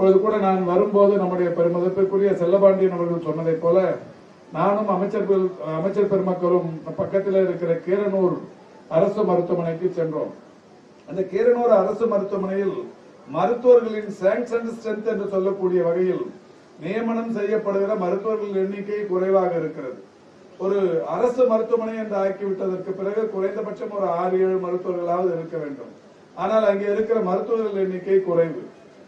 இப்பொழுது கூட நான் வரும்போது நம்முடைய பெருமதிப்பிற்குரிய செல்லபாண்டியன் அவர்கள் சொன்னதைப் போல நானும் அமைச்சர்கள் அமைச்சர் பெருமக்களும் பக்கத்தில் இருக்கிற கீரனூர் அரசு மருத்துவமனைக்கு சென்றோம். அந்த கீரனூர் அரசு மருத்துவமனையில் மருத்துவர்களின் சாங்ஷன் ஸ்ட்ரென்த் என்று சொல்லக்கூடிய வகையில் நியமனம் செய்யப்படுகிற மருத்துவர்கள் எண்ணிக்கை குறைவாக இருக்கிறது. ஒரு அரசு மருத்துவமனை என்று ஆக்கிவிட்டதற்கு பிறகு குறைந்தபட்சம் ஒரு ஆறு ஏழு மருத்துவர்களாவது இருக்க வேண்டும். ஆனால் அங்கே இருக்கிற மருத்துவர்கள் எண்ணிக்கை குறைவு.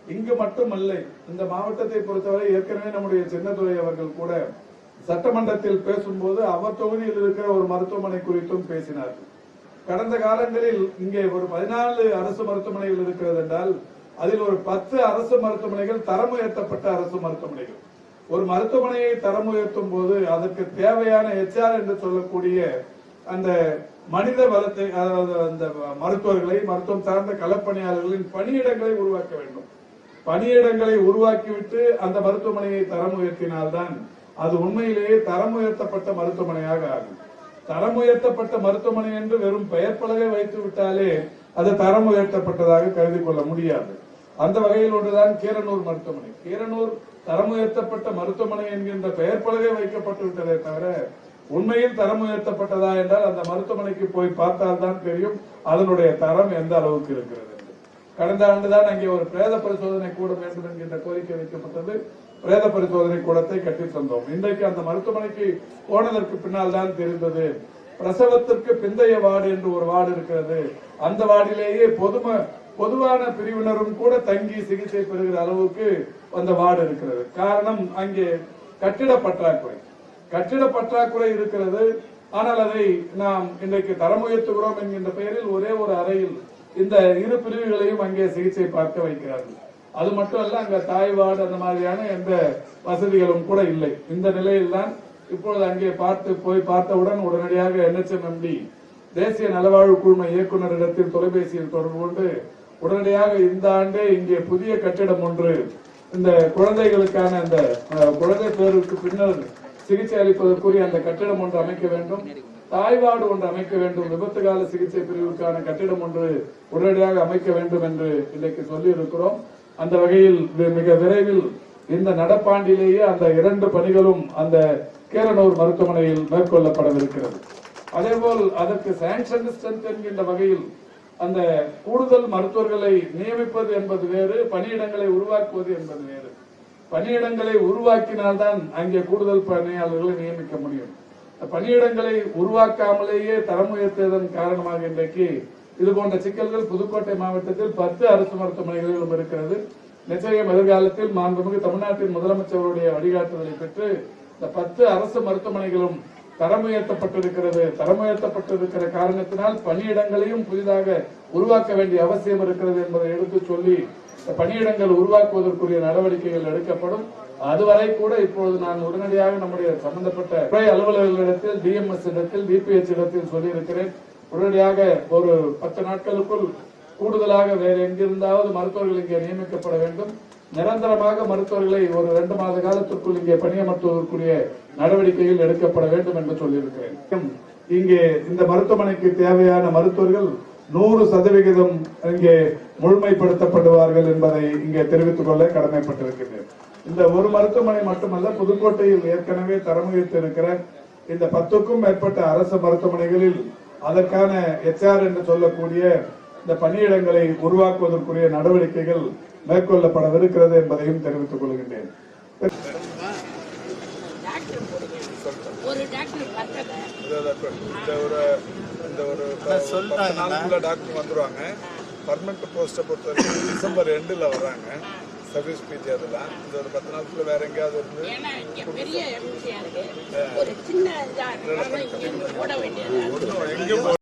இங்கு மட்டுமல்ல இந்த மாவட்டத்தை பொறுத்தவரை ஏற்கனவே நம்முடைய சின்னதுரை அவர்கள் கூட சட்டமன்றத்தில் பேசும்போது அவர் தொகுதியில் இருக்கிற ஒரு மருத்துவமனை குறித்தும் பேசினார் கடந்த காலங்களில் இங்கே ஒரு பதினாலு அரசு மருத்துவமனைகள் இருக்கிறது என்றால் அதில் ஒரு பத்து அரசு மருத்துவமனைகள் தரம் உயர்த்தப்பட்ட அரசு மருத்துவமனைகள். ஒரு மருத்துவமனையை தரம் உயர்த்தும் போது அதற்கு தேவையான எச்ஆர் என்று சொல்லக்கூடிய அந்த மனித வளத்தை அதாவது அந்த மருத்துவர்களை மருத்துவம் சார்ந்த களப்பணியாளர்களின் பணியிடங்களை உருவாக்க வேண்டும். பணியிடங்களை உருவாக்கிவிட்டு அந்த மருத்துவமனையை தரம் உயர்த்தினால்தான் அது உண்மையிலேயே தரம் உயர்த்தப்பட்ட மருத்துவமனையாக ஆகும். தரம் உயர்த்தப்பட்ட மருத்துவமனை என்று வெறும் பெயர் பலகை வைத்து விட்டாலே அது தரம் உயர்த்தப்பட்டதாக கருதி கொள்ள முடியாது. அந்த வகையில் ஒன்றுதான் கீரனூர் மருத்துவமனை. கீரனூர் தரம் உயர்த்தப்பட்ட மருத்துவமனை என்கின்ற பெயர் பலகை வைக்கப்பட்டு விட்டதே தவிர உண்மையில் தரம் உயர்த்தப்பட்டதா என்றால் அந்த மருத்துவமனைக்கு போய் பார்த்தால் தான் தெரியும். அதனுடைய தரம் எந்த அளவுக்கு இருக்கிறது? கடந்த ஆண்டுதான் அங்கே ஒரு பிரேத பரிசோதனை கூட வேண்டும் என்கின்ற கோரிக்கை வைக்கப்பட்டது. பிரேத பரிசோதனை கூடத்தை கட்டி தந்தோம். இன்றைக்கு அந்த மருத்துவமனைக்கு போனதற்கு பின்னால் தான் தெரிந்தது. பிரசவத்திற்கு பிந்தைய வார்டு என்று ஒரு வார்டு இருக்கிறது. அந்த வார்டிலேயே பொதும பொதுவான பிரிவினரும் கூட தங்கி சிகிச்சை பெறுகிற அளவுக்கு அந்த வார்டு இருக்கிறது. காரணம் அங்கே கட்டிட பற்றாக்குறை. கட்டிட பற்றாக்குறை இருக்கிறது. ஆனால் அதை நாம் இன்றைக்கு தரம் உயர்த்துகிறோம் என்கின்ற பெயரில் ஒரே ஒரு அறையில் இந்த இரு பிரிவுகளையும் அங்கே சிகிச்சை பார்க்க வைக்கிறார்கள். அது மட்டும் அல்ல அங்க தாய் வார்டு அந்த மாதிரியான எந்த வசதிகளும் கூட இல்லை. இந்த நிலையில் தான் இப்பொழுது அங்கே பார்த்து போய் பார்த்தவுடன் உடனடியாக என்எச்எம்எம்டி தேசிய நலவாழ்வு குழும இயக்குநரிடத்தில் தொலைபேசியில் தொடர்பு கொண்டு உடனடியாக இந்த ஆண்டே இங்கே புதிய கட்டிடம் ஒன்று இந்த குழந்தைகளுக்கான அந்த குழந்தை பேருக்கு பின்னர் சிகிச்சை அளிப்பதற்குரிய அந்த கட்டிடம் ஒன்று அமைக்க வேண்டும். தாய்வாடு ஒன்று அமைக்க வேண்டும். விபத்து கால சிகிச்சை பிரிவுக்கான கட்டிடம் ஒன்று உடனடியாக அமைக்க வேண்டும் என்று இன்றைக்கு சொல்லி இருக்கிறோம் அந்த வகையில் மிக விரைவில் இந்த நடப்பாண்டிலேயே அந்த இரண்டு பணிகளும் அந்த கேரனூர் மருத்துவமனையில் மேற்கொள்ளப்படவிருக்கிறது. அதேபோல் அதற்கு சாங்ஷன் ஸ்ட்ரென்த் என்கின்ற வகையில் அந்த கூடுதல் மருத்துவர்களை நியமிப்பது என்பது வேறு பணியிடங்களை உருவாக்குவது என்பது வேறு. பணியிடங்களை உருவாக்கினால்தான் அங்கே கூடுதல் பணியாளர்களை நியமிக்க முடியும். பணியிடங்களை உருவாக்காமலேயே தரம் உயர்த்தியதன் காரணமாக இன்றைக்கு இது போன்ற சிக்கல்கள் புதுக்கோட்டை மாவட்டத்தில் பத்து அரசு மருத்துவமனைகளிலும் இருக்கிறது. நிச்சயம் எதிர்காலத்தில் மாண்புமிகு தமிழ்நாட்டின் முதலமைச்சருடைய வழிகாட்டுதலை பெற்று இந்த பத்து அரசு மருத்துவமனைகளும் தரம் உயர்த்தப்பட்டிருக்கிறது தரம் உயர்த்தப்பட்டிருக்கிற காரணத்தினால் பணியிடங்களையும் புதிதாக உருவாக்க வேண்டிய அவசியம் இருக்கிறது என்பதை எடுத்து சொல்லி பணியிடங்கள் உருவாக்குவதற்குரிய நடவடிக்கைகள் எடுக்கப்படும். அதுவரை கூட இப்பொழுது நான் உடனடியாக நம்முடைய சம்பந்தப்பட்ட துறை அலுவலர்களிடத்தில் டிஎம்எஸ் இடத்தில் டிபிஎச் இடத்தில் சொல்லியிருக்கிறேன். உடனடியாக ஒரு பத்து நாட்களுக்குள் கூடுதலாக வேறு எங்கிருந்தாவது மருத்துவர்கள் இங்கே நியமிக்கப்பட வேண்டும். நிரந்தரமாக மருத்துவர்களை ஒரு இரண்டு மாத காலத்திற்குள் இங்கே பணியமர்த்துவதற்குரிய நடவடிக்கைகள் எடுக்கப்பட வேண்டும் என்று சொல்லியிருக்கிறேன். இங்கே இந்த மருத்துவமனைக்கு தேவையான மருத்துவர்கள் நூறு சதவிகிதம் இங்கே முழுமைப்படுத்தப்படுவார்கள் என்பதை இங்கே தெரிவித்துக் கொள்ள கடமைப்பட்டிருக்கின்றேன். இந்த ஒரு மருத்துவமனை மட்டுமல்ல புதுக்கோட்டையில் ஏற்கனவே தரமுகித்து இருக்கிற இந்த பத்துக்கும் மேற்பட்ட அரசு மருத்துவமனைகளில் அதற்கான எச்ஆர் என்று சொல்லக்கூடிய இந்த பணியிடங்களை உருவாக்குவதற்குரிய நடவடிக்கைகள் மேற்கொள்ளப்படவிருக்கிறது என்பதையும் தெரிவித்துக் கொள்கின்றேன். டாக்டர் வந்துருவாங்க பர்மனெண்ட் போஸ்ட்டை பொறுத்த வரைக்கும் டிசம்பர் எண்டில் வர்றாங்க. சர்வீஸ் பிஜி அதெல்லாம். இந்த ஒரு பத்து நாளுக்குள்ள வேற எங்கேயாவது இருந்து